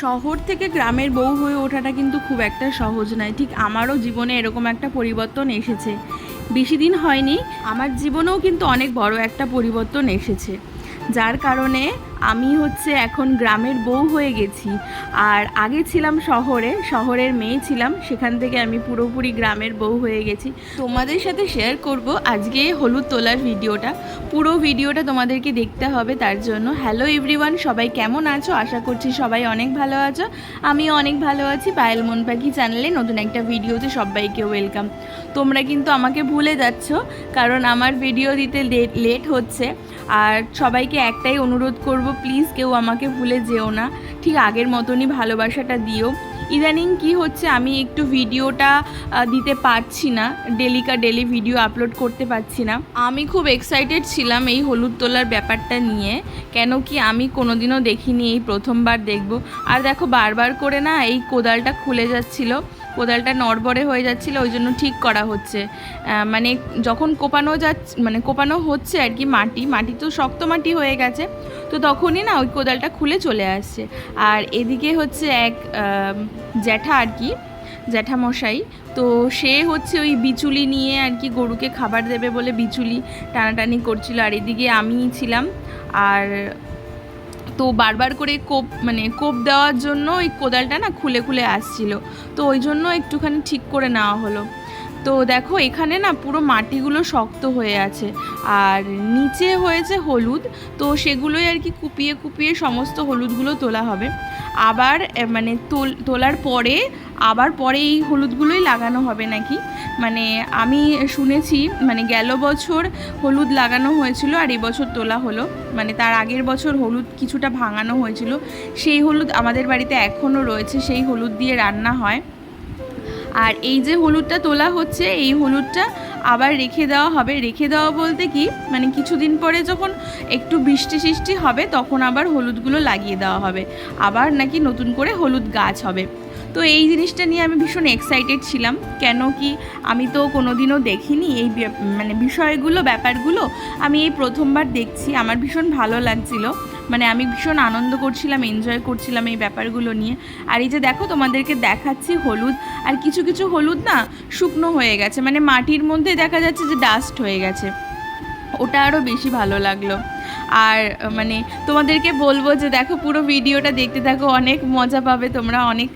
শহর থেকে গ্রামের বউ হয়ে ওঠাটা কিন্তু খুব একটা সহজ নয়। ঠিক আমারও জীবনে এরকম একটা পরিবর্তন এসেছে। বেশি দিন হয়নি, আমার জীবনেও কিন্তু অনেক বড় একটা পরিবর্তন এসেছে। যার কারণে আমি হচ্ছে এখন গ্রামের বউ হয়ে গেছি। আর আগে ছিলাম শহরে, শহরের মেয়ে ছিলাম, সেখান থেকে আমি পুরোপুরি গ্রামের বউ হয়ে গেছি। তোমাদের সাথে শেয়ার করব আজকে হলুদ তোলার ভিডিওটা। পুরো ভিডিওটা তোমাদেরকে দেখতে হবে, তার জন্য। হ্যালো এভরিওয়ান সবাই কেমন আছো? আশা করছি সবাই অনেক ভালো আছো। আমিও অনেক ভালো আছি। পায়েল মন পাখি চ্যানেলে নতুন একটা ভিডিওতে সবাইকে ওয়েলকাম তোমরা কিন্তু আমাকে ভুলে যাচ্ছ, কারণ আমার ভিডিও দিতে লেট হচ্ছে। আর সবাইকে একটাই অনুরোধ করব প্লিজ কেউ আমাকে ভুলে যেও না। ঠিক আগের মতনই ভালোবাসাটা দিও। ইদানিং কি হচ্ছে আমি একটু ভিডিওটা দিতে পারছি না। ডেলিকা ডেলি ভিডিও আপলোড করতে পারছি না। আমি খুব এক্সাইটেড ছিলাম এই হলুদ তোলার ব্যাপারটা নিয়ে। কেন কি আমি কোনোদিনও দেখিনি এই প্রথমবার দেখব। আর দেখো বারবার করে না এই কোদালটা খুলে যাচ্ছিল। কোদালটা নড়বড়ে হয়ে যাচ্ছিল, ওই জন্য ঠিক করা হচ্ছে। মানে যখন কোপানো যাচ্ছে মানে কোপানো হচ্ছে আর কি মাটি মাটি তো শক্ত মাটি হয়ে গেছে, তো তখনই না ওই কোদালটা খুলে চলে আসছে। আর এদিকে হচ্ছে এক জ্যাঠা আর কি জ্যাঠামশাই তো সে হচ্ছে ওই বিচুলি নিয়ে আর কি গরুকে খাবার দেবে বলে বিচুলি টানাটানি করছিল। আর এদিকে আমি ছিলাম, আর তো বারবার করে কোপ মানে কোপ দেওয়ার জন্য ওই কোদালটা না খুলে খুলে আসছিল। তো ওই জন্য একটুখানি ঠিক করে নেওয়া হলো। তো দেখো এখানে না পুরো মাটিগুলো শক্ত হয়ে আছে। আর নিচে হয়েছে হলুদ, তো সেগুলোই আর কি কুপিয়ে কুপিয়ে সমস্ত হলুদগুলো তোলা হবে। আবার মানে তোল, তোলার পরে, আবার পরে এই হলুদগুলোই লাগানো হবে নাকি? মানে আমি শুনেছি মানে গেল বছর হলুদ লাগানো হয়েছিল আর এবছর তোলা হলো। মানে তার আগের বছর হলুদ কিছুটা ভাঙানো হয়েছিল। সেই হলুদ আমাদের বাড়িতে এখনও রয়েছে, সেই হলুদ দিয়ে রান্না হয়। আর এই যে হলুদটা তোলা হচ্ছে, এই হলুদটা আবার রেখে দেওয়া হবে। রেখে দেওয়া বলতে কি? মানে কিছুদিন পরে যখন একটু বৃষ্টি সৃষ্টি হবে, তখন আবার হলুদগুলো লাগিয়ে দেওয়া হবে। আবার নাকি নতুন করে হলুদ গাছ হবে। তো এই জিনিসটা নিয়ে আমি ভীষণ এক্সাইটেড ছিলাম। কেন কি আমি তো কোনোদিনও দেখিনি এই মানে বিষয়গুলো, ব্যাপারগুলো। আমি এই প্রথমবার দেখছি, আমার ভীষণ ভালো লাগছিল। মানে আমি ভীষণ আনন্দ করছিলাম এনজয় করছিলাম এই ব্যাপারগুলো নিয়ে। আর এই যে দেখো তোমাদেরকে দেখাচ্ছি হলুদ, আর কিছু কিছু হলুদ না শুকনো হয়ে গেছে মানে মাটির মধ্যে দেখা যাচ্ছে যে ডাস্ট হয়ে গেছে। ওটা আরও বেশি ভালো লাগল। আর মানে তোমাদেরকে বলব যে দেখো, পুরো ভিডিওটা দেখতে থাকো, অনেক মজা পাবে তোমরা, অনেক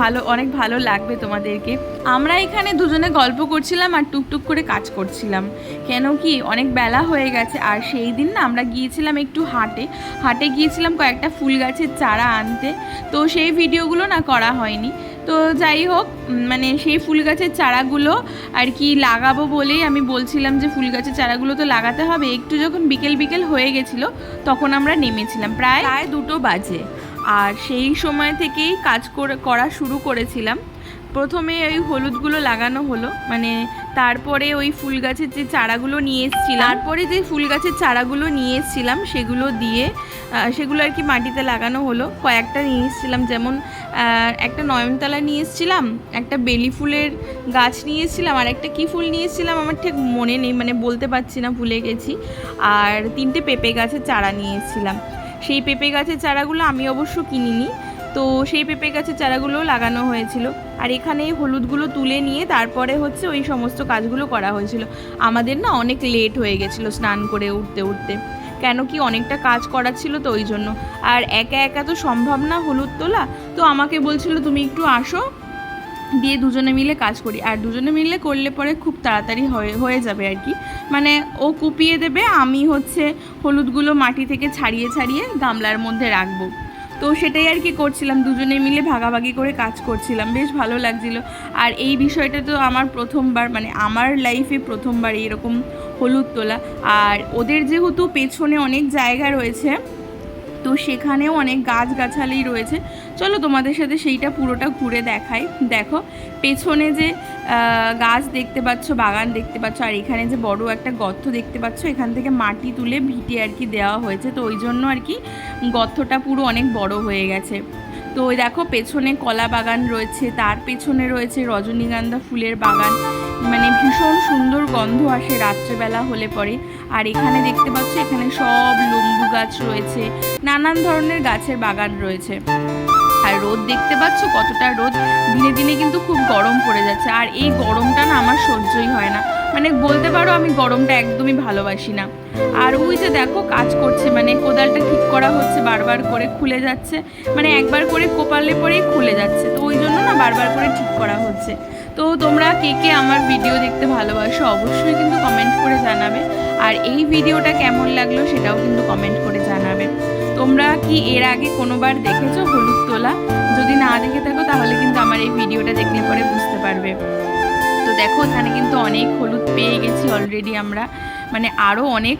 ভালো অনেক ভালো লাগবে তোমাদেরকে। আমরা এখানে দুজনে গল্প করছিলাম আর টুকটুক করে কাজ করছিলাম। কেন কি, অনেক বেলা হয়ে গেছে, আর সেই দিন না আমরা গিয়েছিলাম একটু হাটে। হাটে গিয়েছিলাম কয়েকটা ফুল গাছের চারা আনতে। তো সেই ভিডিওগুলো না করা হয়নি। তো যাই হোক মানে সেই ফুল গাছের চারাগুলো আর কি লাগাবো বলেই আমি বলছিলাম যে ফুল গাছের চারাগুলো তো লাগাতে হবে। একটু যখন বিকেল বিকেল হয়ে গেছিল, তখন আমরা নেমেছিলাম। প্রায় প্রায় দুটো বাজে। আর সেই সময় থেকেই কাজ করে শুরু করেছিলাম। প্রথমে ওই হলুদগুলো লাগানো হলো মানে তারপরে ওই ফুল গাছের যে চারাগুলো নিয়ে এসেছিলাম, তারপরে যে ফুল গাছের চারাগুলো নিয়ে এসেছিলাম, সেগুলো দিয়ে সেগুলো আর কি মাটিতে লাগানো হলো। কয়েকটা নিয়ে এসেছিলাম, যেমন একটা নয়নতলা নিয়ে এসেছিলাম, একটা বেলি ফুলের গাছ নিয়ে এসেছিলাম, আর একটা কী ফুল নিয়ে এসেছিলাম আমার ঠিক মনে নেই মানে বলতে পারছি না, ভুলে গেছি। আর তিনটে পেঁপে গাছের চারা নিয়ে এসেছিলাম। সেই পেঁপে গাছের চারাগুলো আমি অবশ্য কিনিনি, তো সেই পেঁপে গাছের চারাগুলো লাগানো হয়েছিল। আর এখানে এই হলুদগুলো তুলে নিয়ে তারপরে হচ্ছে ওই সমস্ত কাজগুলো করা হয়েছিল। আমাদের না অনেক লেট হয়ে গেছিল স্নান করে উঠতে উঠতে। কেন কি অনেকটা কাজ করা ছিল তো ওই জন্য। আর একা একা তো সম্ভব না হলুদ তোলা। তো আমাকে বলছিল, তুমি একটু আসো, দিয়ে দুজনে মিলে কাজ করি। আর দুজনে মিলে করলে পরে খুব তাড়াতাড়ি হয়ে হয়ে যাবে আর কি। মানে ও কুপিয়ে দেবে, আমি হচ্ছে হলুদগুলো মাটি থেকে ছাড়িয়ে ছাড়িয়ে গামলার মধ্যে রাখব। তো সেটাই আর কি করছিলাম দুজনে মিলে ভাগাভাগি করে কাজ করছিলাম, বেশ ভালো লাগছিল। আর এই বিষয়টা তো আমার প্রথমবার মানে আমার লাইফে প্রথমবার এরকম হলুদ তোলা। আর ওদের যেহেতু পেছনে অনেক জায়গা রয়েছে তো সেখানেও অনেক গাছগাছালি রয়েছে। চলো তোমাদের সাথে সেইটা পুরোটা ঘুরে দেখাই। দেখো, পেছনে যে গাছ দেখতে পাচ্ছ, বাগান দেখতে পাচ্ছ, আর এখানে যে বড় একটা গর্ত দেখতে পাচ্ছ, এখান থেকে মাটি তুলে ভিটে আর কি দেওয়া হয়েছে। তো ওই জন্য আর কি গর্তটা পুরো অনেক বড় হয়ে গেছে। তো ওই দেখো, পেছনে কলা বাগান রয়েছে, তার পেছনে রয়েছে রজনীগন্ধা ফুলের বাগান। মানে ভীষণ সুন্দর গন্ধ আসে, রাত্রেবেলা হলে পরে। আর এখানে দেখতে পাচ্ছ, এখানে সব লম্বু গাছ রয়েছে, নানান ধরনের গাছের বাগান রয়েছে। আর রোদ দেখতে পাচ্ছ, কতটা রোদ। দিনে দিনে কিন্তু খুব গরম পড়ে যাচ্ছে, আর এই গরমটা না আমার সহ্যই হয় না। মানে বলতে পারো আমি গরমটা একদমই ভালোবাসি না। আর ওই যে দেখো কাজ করছে মানে কোদালটা ঠিক করা হচ্ছে, বারবার করে খুলে যাচ্ছে মানে একবার করে কোপালে পরেই খুলে যাচ্ছে। তো ওই জন্য না বারবার করে ঠিক করা হচ্ছে। তো তোমরা কে কে আমার ভিডিও দেখতে ভালোবাসো অবশ্যই কিন্তু কমেন্ট করে জানাবে। আর এই ভিডিওটা কেমন লাগল সেটাও কিন্তু কমেন্ট করে জানাবে। তোমরা কি এর আগে কোনোবার দেখেছ হলুদ তোলা? যদি না দেখে থাকো তাহলে কিন্তু আমার এই ভিডিওটা দেখলে পরে বুঝতে পারবে। দেখো এখানে কিন্তু অনেক হলুদ পেয়ে গেছি অলরেডি আমরা। মানে আরও অনেক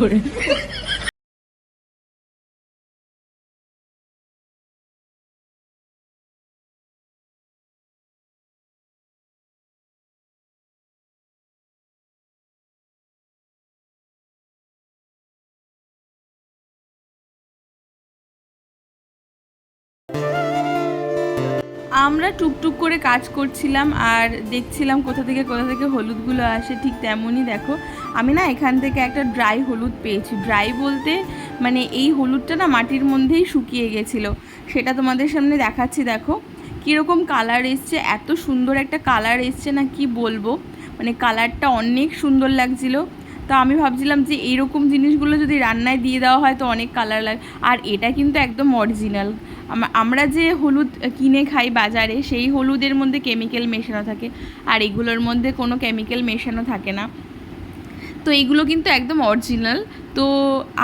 হলুদ আমরা টুকটুক করে কাজ করছিলাম আর দেখছিলাম কোথা থেকে কোথা থেকে হলুদগুলো আসে, ঠিক তেমনই দেখো। আমি না এখান থেকে একটা ড্রাই হলুদ পেয়েছি। ড্রাই বলতে মানে এই হলুদটা না মাটির মধ্যেই শুকিয়ে গেছিল। সেটা তোমাদের সামনে দেখাচ্ছি, দেখো। কীরকম কালার এসছে, এত সুন্দর একটা কালার এসছে না কি বলব। মানে কালারটা অনেক সুন্দর লাগছিল। তো আমি ভাবছিলাম যে এইরকম জিনিসগুলো যদি রান্নায় দিয়ে দেওয়া হয় তো অনেক কালার লাগে। আর এটা কিন্তু একদম অরিজিনাল আমরা যে হলুদ কিনে খাই বাজারে, সেই হলুদের মধ্যে কেমিক্যাল মেশানো থাকে। আর এগুলোর মধ্যে কোনো কেমিক্যাল মেশানো থাকে না। তো এইগুলো কিন্তু একদম অরিজিনাল তো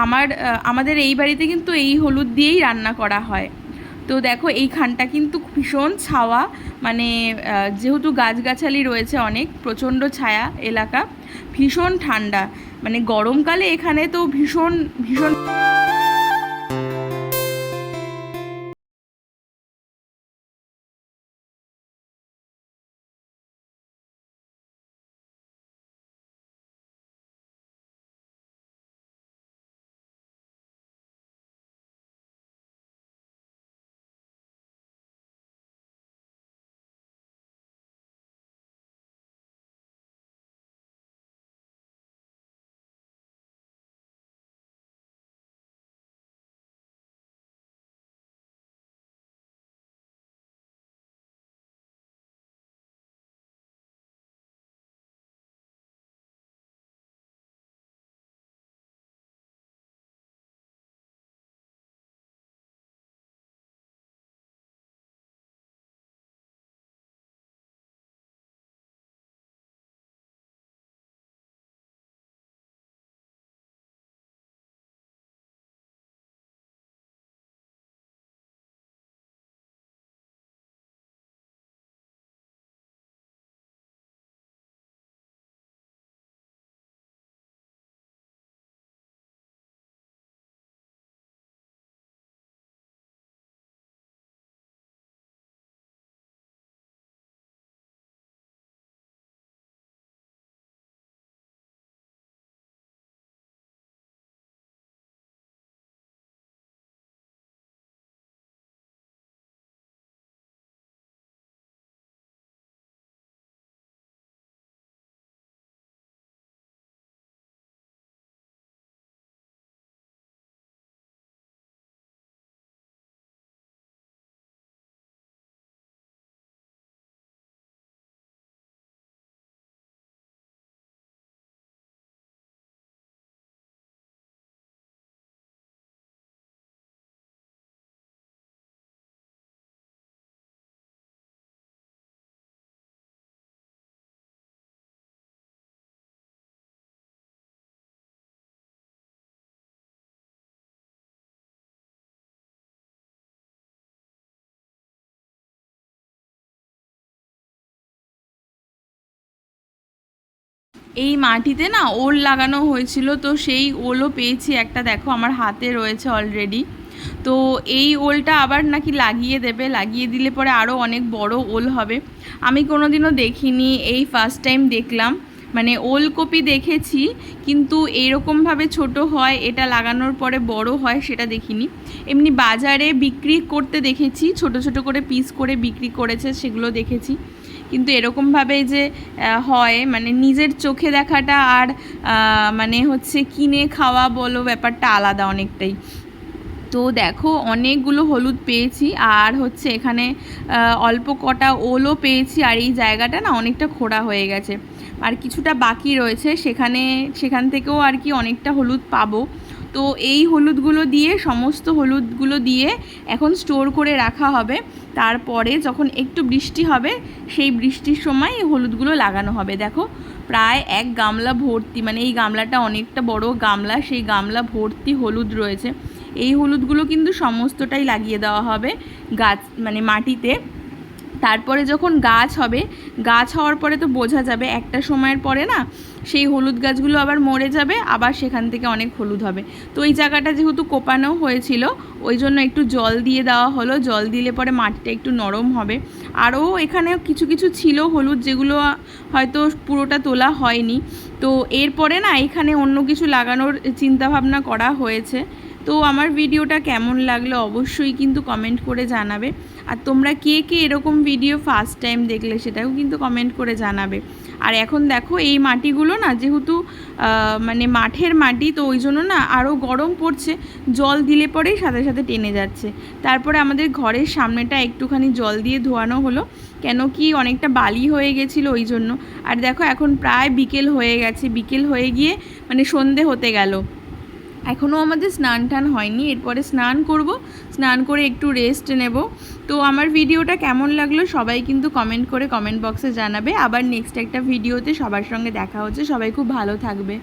আমার আমাদের এই বাড়িতে কিন্তু এই হলুদ দিয়েই রান্না করা হয়। তো দেখো, এই খানটা কিন্তু ভীষণ ছাওয়া। মানে যেহেতু গাছগাছালি রয়েছে অনেক, প্রচণ্ড ছায়া এলাকা, ভীষণ ঠান্ডা। মানে গরমকালে এখানে তো ভীষণ ভীষণ এই মাটিতে না ওল লাগানো হয়েছিল, তো সেই ওলও পেয়েছি। একটা দেখো আমার হাতে রয়েছে অলরেডি তো এই ওলটা আবার নাকি লাগিয়ে দেবে। লাগিয়ে দিলে পরে আরও অনেক বড় ওল হবে। আমি কোনোদিনও দেখিনি, এই ফার্স্ট টাইম দেখলাম। মানে ওলকপি দেখেছি, কিন্তু এইরকমভাবে ছোট হয়, এটা লাগানোর পরে বড় হয় সেটা দেখিনি। এমনি বাজারে বিক্রি করতে দেখেছি, ছোট ছোট করে পিস করে বিক্রি করেছে, সেগুলো দেখেছি। কিন্তু এরকমভাবে যে হয় মানে নিজের চোখে দেখাটা আর মানে হচ্ছে কিনে খাওয়া বলো ব্যাপারটা আলাদা অনেকটাই। তো দেখো, অনেকগুলো হলুদ পেয়েছি আর হচ্ছে এখানে অল্প কটা ওলও পেয়েছি আর এই জায়গাটা না অনেকটা খোঁড়া হয়ে গেছে। আর কিছুটা বাকি রয়েছে, সেখানে, সেখান থেকেও আর কি অনেকটা হলুদ পাবো। তো এই হলুদগুলো দিয়ে, সমস্ত হলুদগুলো দিয়ে এখন স্টোর করে রাখা হবে। তারপরে যখন একটু বৃষ্টি হবে, সেই বৃষ্টির সময় এই হলুদগুলো লাগানো হবে। দেখো, প্রায় এক গামলা ভর্তি মানে এই গামলাটা অনেকটা বড় গামলা, সেই গামলা ভর্তি হলুদ রয়েছে। এই হলুদগুলো কিন্তু সমস্তটাই লাগিয়ে দেওয়া হবে গাছ মানে মাটিতে। তারপরে যখন গাছ হবে, গাছ হওয়ার পরে তো বোঝা যাবে, একটা সময়ের পরে না সেই হলুদ গাছগুলো আবার মরে যাবে, আবার সেখান থেকে অনেক হলুদ হবে। তো ওই জায়গাটা যেহেতু কোপানো হয়েছিল, ওই জন্য একটু জল দিয়ে দেওয়া হলো। জল দিলে পরে মাটিটা একটু নরম হবে। আরও এখানে কিছু কিছু ছিল হলুদ যেগুলো হয়তো পুরোটা তোলা হয়নি। তো এরপরে না এখানে অন্য কিছু লাগানোর চিন্তাভাবনা করা হয়েছে। তো আমার ভিডিওটা কেমন লাগল অবশ্যই কিন্তু কমেন্ট করে জানাবে। আর তোমরা কে কে এরকম ভিডিও ফার্স্ট টাইম দেখলে সেটাও কিন্তু কমেন্ট করে জানাবে। আর এখন দেখো এই মাটিগুলো না যেহেতু মানে মাঠের মাটি, তো ওই জন্য না আরও গরম পড়ছে, জল দিলে পরেই সাথে সাথে টেনে যাচ্ছে। তারপরে আমাদের ঘরের সামনেটা একটুখানি জল দিয়ে ধোয়ানো হলো, কেন কি অনেকটা বালি হয়ে গেছিল ওই জন্য। আর দেখো এখন প্রায় বিকেল হয়ে গেছে, বিকেল হয়ে গিয়ে মানে সন্ধে হতে গেল। এখনও আমাদের স্নান টান হয়নি, এরপরে স্নান করব, স্নান করে একটু রেস্ট নেব। তো আমার ভিডিওটা কেমন লাগল সবাই কিন্তু কমেন্ট করে কমেন্ট বক্সে জানাবে। আবার নেক্সট একটা ভিডিওতে সবার সঙ্গে দেখা হচ্ছে। সবাই খুব ভালো থাকবে।